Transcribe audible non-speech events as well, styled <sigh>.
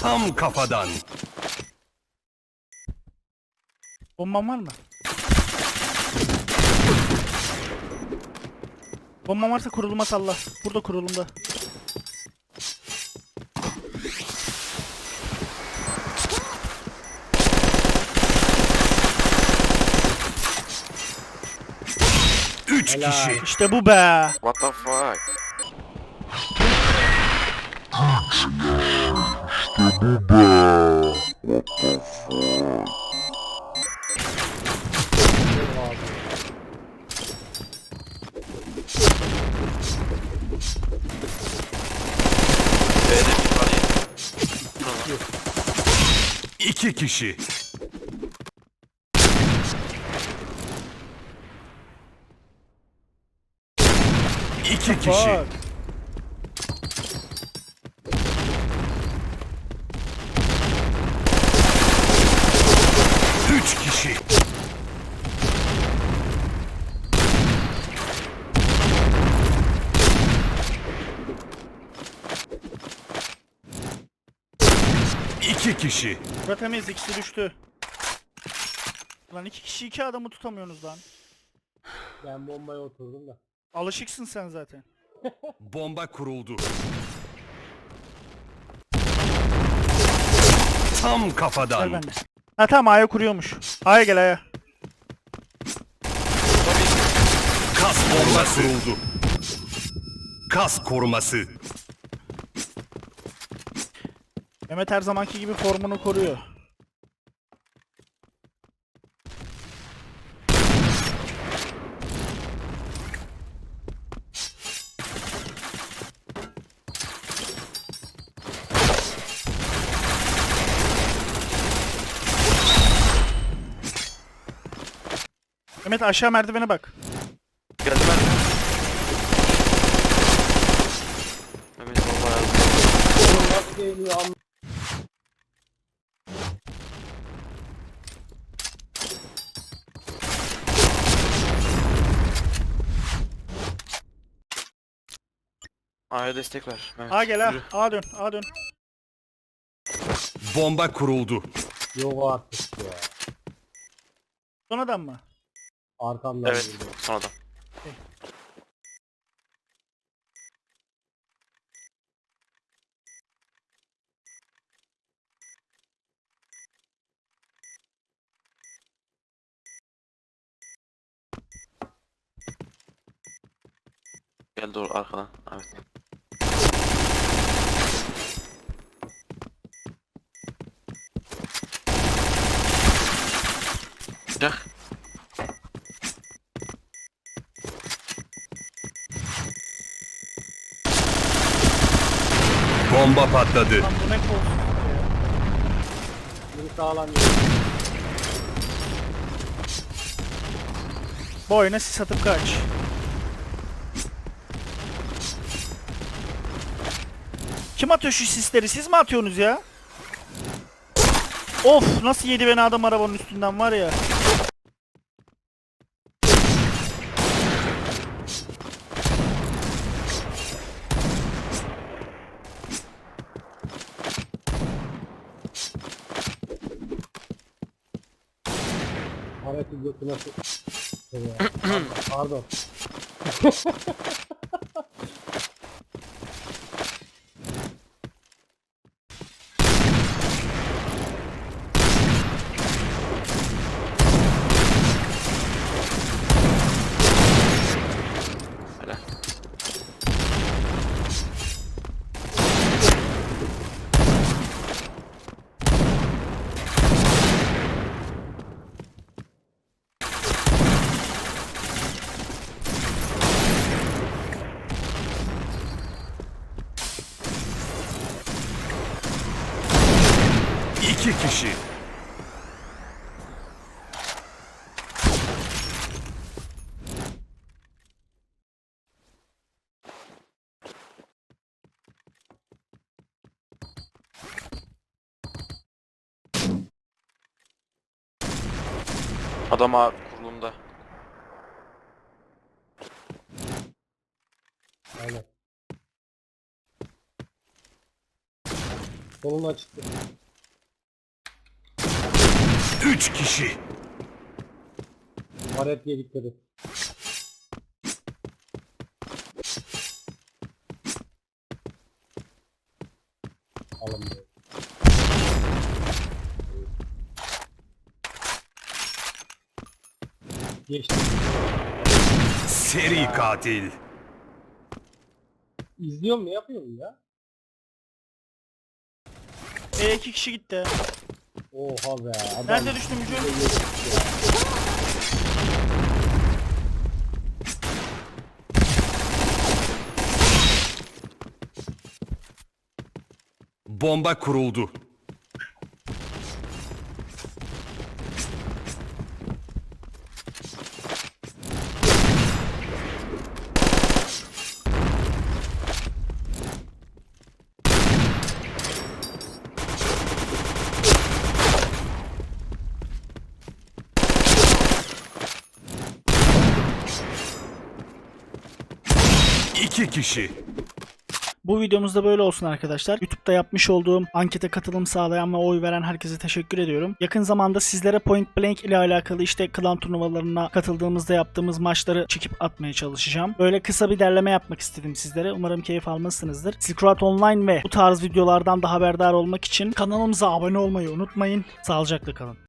Tam kafadan. Bomban var mı? Bomban varsa kuruluma salla. Burada kurulumda. Üç kişi. İşte bu be. What the fuck? B'de bir var ya. İki kişi. İki kişi. Bak. Üç kişi. İki kişi. Bura temiz ikisi düştü. Lan iki kişi iki adamı tutamıyorsunuz lan. Ben bombaya oturdum da. Alışıksın sen zaten. Bomba kuruldu. Tam Gel kafadan. bende. Ha tamam A'ya kuruyormuş. A'ya gel A'ya. Kas bomba kuruldu. Kas koruması. Mehmet her zamanki gibi formunu koruyor. Mehmet aşağı merdivene bak. Geldi ben. Mehmet bomba yazdı. Oğlum nasıl geliyor am... A'ya destek ver. Mehmet. A gel A. Yürü. A dön. A dön. Bomba kuruldu. Yok artık ya. Son adam mı? Arkamdan Evet. geliyor. Son adam. Gel doğru arkadan. Evet. Yak. Bomba patladı. Lan bu ne kolsuzluk atıp kaç. Kim atıyor şu sisleri? Siz mi atıyorsunuz ya? Of nasıl yedi beni adam arabanın üstünden var ya. Hareketi götüne s- ya. Pardon. <laughs> İki kişi. Adam A kurulumda. Aynen. Soluna çıktı. Üç kişi. Paret diye dikkat et. Alın. Geçti. Seri katil. İzliyor mu? Yapıyor mu ya? E iki kişi gitti. Oha be. Adam Nerede düştün Mücü? Bomba kuruldu. İki kişi. Bu videomuz da böyle olsun arkadaşlar. YouTube'da yapmış olduğum ankete katılım sağlayan ve oy veren herkese teşekkür ediyorum. Yakın zamanda sizlere Point Blank ile alakalı işte klan turnuvalarına katıldığımızda yaptığımız maçları çekip atmaya çalışacağım. Böyle kısa bir derleme yapmak istedim sizlere. Umarım keyif almışsınızdır. Silk Road Online ve bu tarz videolardan da haberdar olmak için kanalımıza abone olmayı unutmayın. Sağlıcakla kalın.